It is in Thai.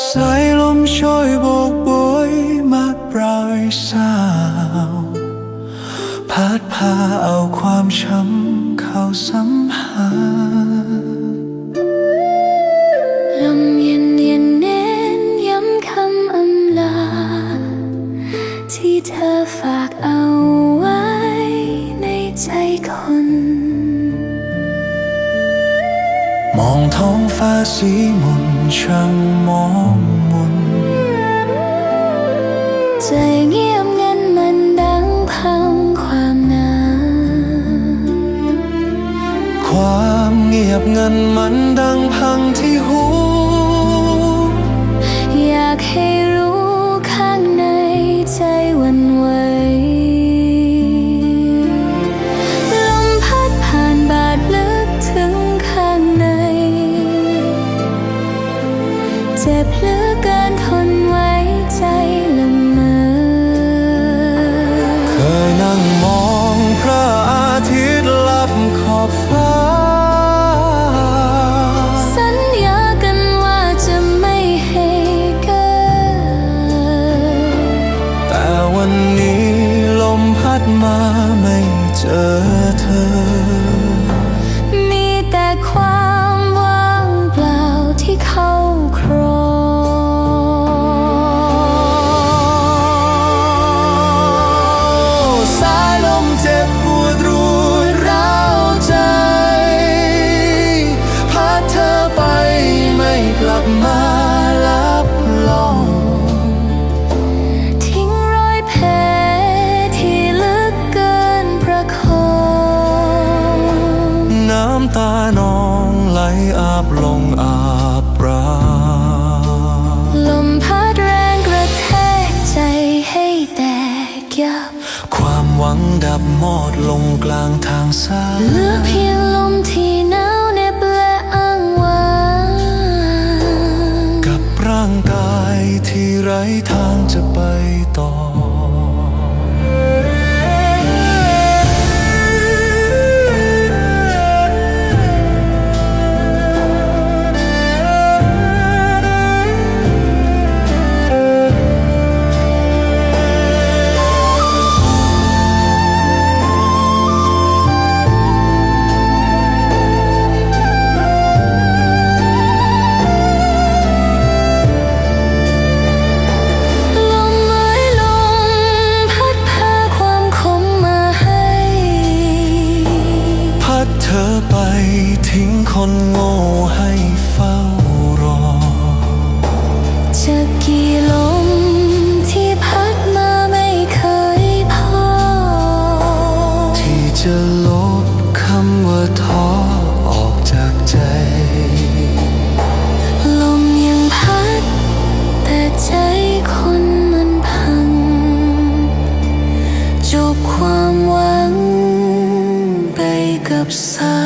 สายลมช่วยโบกโบยมาปลายสาว พัดพาเอาความช้ำเข้าสัมผัส ท้องฟ้าสีมนช่างมองมนใจเงียบงันมันดังพังความหนาวความเงียบงันมันำตานองไหลอาบลงอาบปราลมพัดแรงกระแทกใจให้แตกยับ ความหวังดับมอดลงกลางทางสายเหลือเพียงลมที่หนาวเหน็บและอ้างว้างกับร่างกายที่ไร้ทางจะไปต่อ ทิ้งคนโง่ให้เฝ้ารอ จะกี่ลมที่พัดมาไม่เคยพอ ที่จะลบคำว่าท้อออกจากใจ ลมยังพัด แต่ใจคนมันพัง จบความหวังไปกับสา